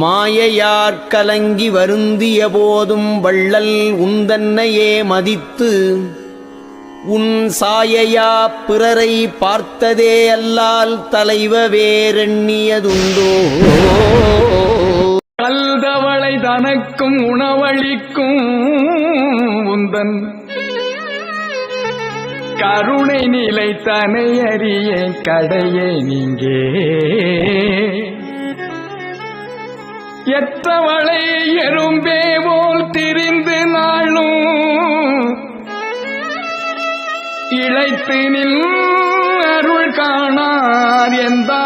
மாயையார் கலங்கி வருந்திய போதும் வள்ளல் உந்தன்னையே மதித்து உன் சாயையா பிறரை பார்த்ததே அல்லால் தலைவ வேறெண்ணியதுண்டோ. கல்தவளை தனக்கும் உணவளிக்கும் உந்தன் கருணை நிலை தனையறிய கடையே நீங்கே. எத்தவளை எறும்பே போல் திரிந்து நாளும். இழைத்து நில் அருள் காணார் எந்தோ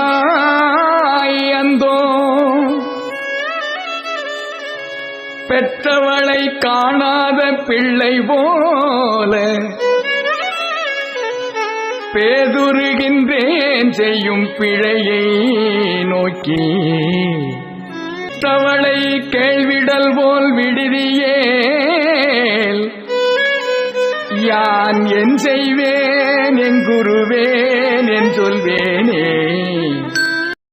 பெற்றவளை காணாத பிள்ளை போல பேதுருகின்றேன் செய்யும் பிழையை நோக்கி. விழித்தவளை கேள்விடல் போல் விடுதியேல். யான் என் செய்வேன் என் குருவேன் என் சொல்வேனே.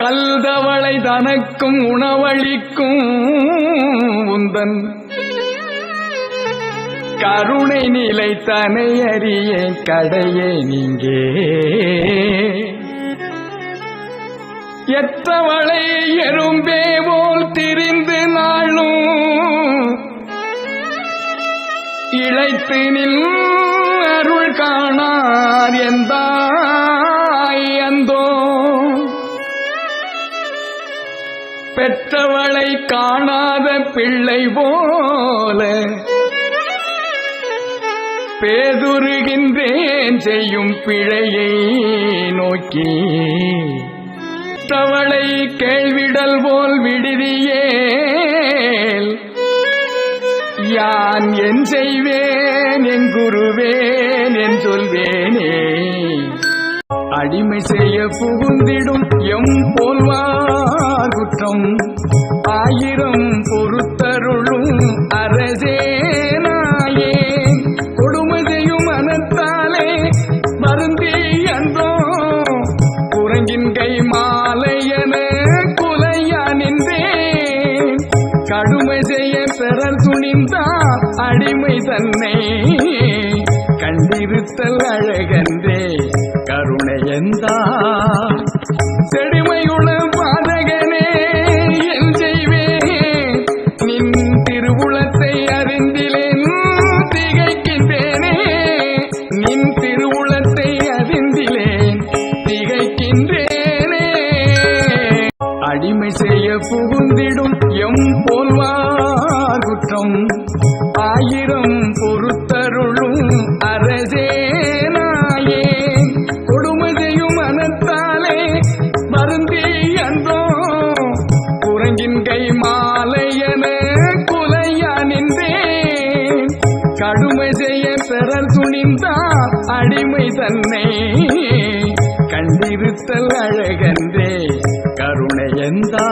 கல்தவளை தனக்கும் உணவளிக்கும் உந்தன். கருணை நிலை தனை அறிய கடையே நீங்கே. எத்தவளை எறும்பே போல் திரிந்து நாளும்? இழைத்து நில் அருள் காணார் எந்தோ பெற்றவளை காணாத பிள்ளை போல பேதுருகின்றேன் செய்யும் பிழையை நோக்கி. கேள்விடல் போல் விடுதியேல். யான் என் செய்வேன் என் குருவேன் என் சொல்வேனே. அடிமை செய்ய புகுந்திடும் எம் போல்வார் குற்றம். பெறல் அடிமை தன்னை. கண்டிருத்தல் அழகன்றே கருணை எந்தா செடிமையுள்ள பாதகனே என் செய்வேன் நின் திருவுளத்தை அறிந்திலேன் திகைக்கின்றேனே. நின் திருவுளத்தை அறிந்திலேன் திகைக்கின்றேனே. அடிமை செய்ய புகுந்திடும் எம் போல்வா குற்றம் ஆயிரம் பொறுத்தருளும் அரசே நாயே. கொடுமை செய்யும் மனத்தாலே வருந்தி அந்தோ குரங்கின் கை மாலையன குலையா நின்றேன். கடுமை செய்ய பெறல் துணிந்தா அடிமை தன்னை. கண்டிருத்தல் அழகன்றே கருணை எந்தா